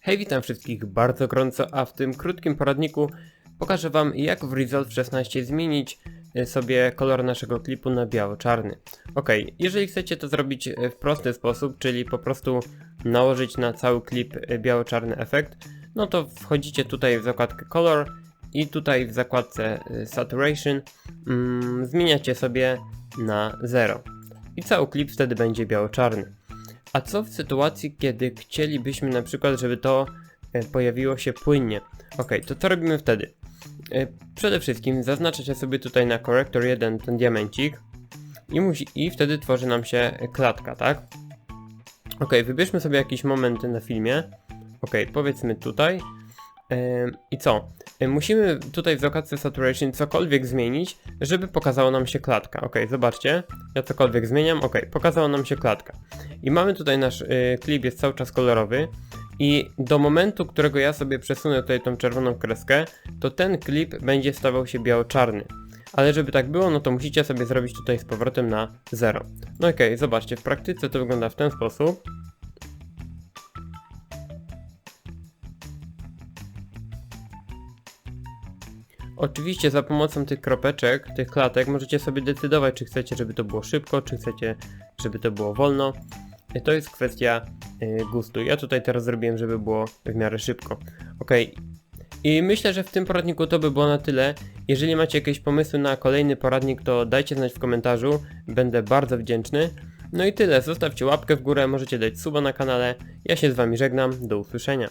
Hej, witam wszystkich bardzo gorąco, a w tym krótkim poradniku pokażę Wam jak w Resolve 16 zmienić e, sobie kolor naszego klipu na biało-czarny. Ok, jeżeli chcecie to zrobić e, w prosty sposób, czyli po prostu nałożyć na cały klip e, biało-czarny efekt, no to wchodzicie tutaj w zakładkę Color i tutaj w zakładce Saturation mm, zmieniacie sobie na 0 i cały klip wtedy będzie biało-czarny. A co w sytuacji, kiedy chcielibyśmy na przykład, żeby to e, pojawiło się płynnie? Ok, to co robimy wtedy? E, Przede wszystkim zaznaczacie sobie tutaj na Corrector 1 ten diamencik i, musi, i wtedy tworzy nam się klatka, tak? Ok, wybierzmy sobie jakiś moment na filmie. Ok, powiedzmy tutaj. I co? Musimy tutaj w zakładce Saturation cokolwiek zmienić, żeby pokazało nam się klatka. Ok, zobaczcie. Ja cokolwiek zmieniam. Ok, pokazało nam się klatka. I mamy tutaj nasz y, klip jest cały czas kolorowy i do momentu, którego ja sobie przesunę tutaj tą czerwoną kreskę, to ten klip będzie stawał się biało-czarny. Ale żeby tak było, no to musicie sobie zrobić tutaj z powrotem na 0. No okej, zobaczcie, w praktyce to wygląda w ten sposób. Oczywiście za pomocą tych kropeczek, tych klatek możecie sobie decydować, czy chcecie, żeby to było szybko, czy chcecie, żeby to było wolno. To jest kwestia y, gustu. Ja tutaj teraz zrobiłem, żeby było w miarę szybko. Ok. I myślę, że w tym poradniku to by było na tyle. Jeżeli macie jakieś pomysły na kolejny poradnik, to dajcie znać w komentarzu. Będę bardzo wdzięczny. No i tyle. Zostawcie łapkę w górę, możecie dać suba na kanale. Ja się z wami żegnam. Do usłyszenia.